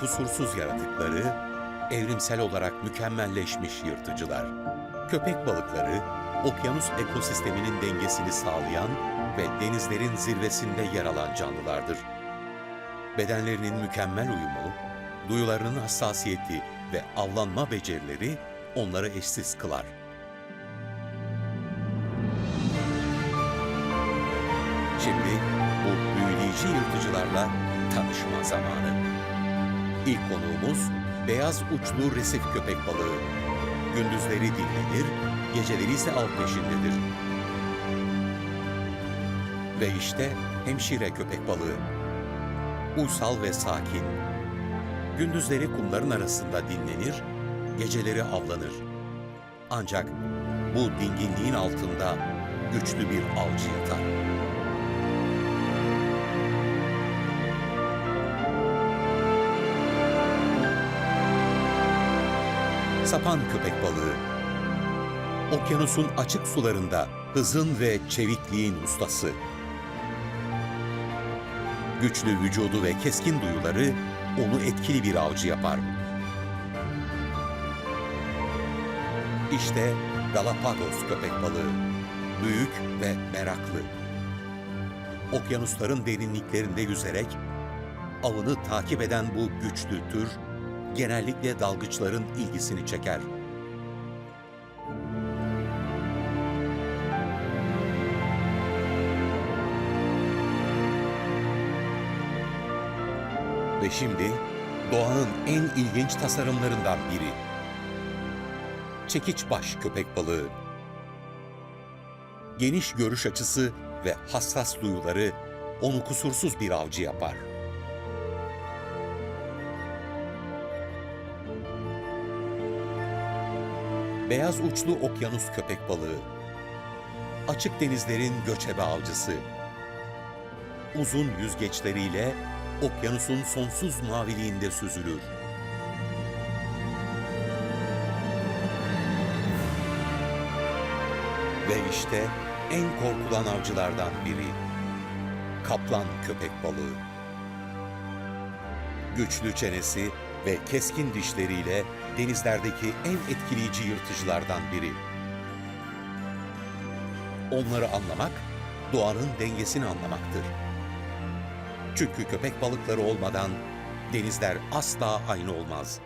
kusursuz yaratıkları, evrimsel olarak mükemmelleşmiş yırtıcılar. Köpek balıkları, okyanus ekosisteminin dengesini sağlayan ve denizlerin zirvesinde yer alan canlılardır. Bedenlerinin mükemmel uyumu, duyularının hassasiyeti ve avlanma becerileri onları eşsiz kılar. Şimdi bu büyüleyici yırtıcılarla tanışma zamanı. İlk konuğumuz beyaz uçlu resif köpek balığı. Gündüzleri dinlenir, geceleri ise av peşindedir. Ve işte hemşire köpek balığı. Uysal ve sakin. Gündüzleri kumların arasında dinlenir, geceleri avlanır. Ancak bu dinginliğin altında güçlü bir avcı yatar. Sapan köpek balığı. Okyanusun açık sularında hızın ve çevikliğin ustası. Güçlü vücudu ve keskin duyuları onu etkili bir avcı yapar. İşte Galapagos köpek balığı. Büyük ve meraklı. Okyanusların derinliklerinde yüzerek avını takip eden bu güçlü tür genellikle dalgıçların ilgisini çeker. Ve şimdi doğanın en ilginç tasarımlarından biri. Çekiç baş köpek balığı. Geniş görüş açısı ve hassas duyuları onu kusursuz bir avcı yapar. Beyaz uçlu okyanus köpek balığı. Açık denizlerin göçebe avcısı. Uzun yüzgeçleriyle okyanusun sonsuz maviliğinde süzülür. Ve işte en korkulan avcılardan biri. Kaplan köpek balığı. Güçlü çenesi ve keskin dişleriyle denizlerdeki en etkileyici yırtıcılardan biri. Onları anlamak, doğanın dengesini anlamaktır. Çünkü köpek balıkları olmadan denizler asla aynı olmaz.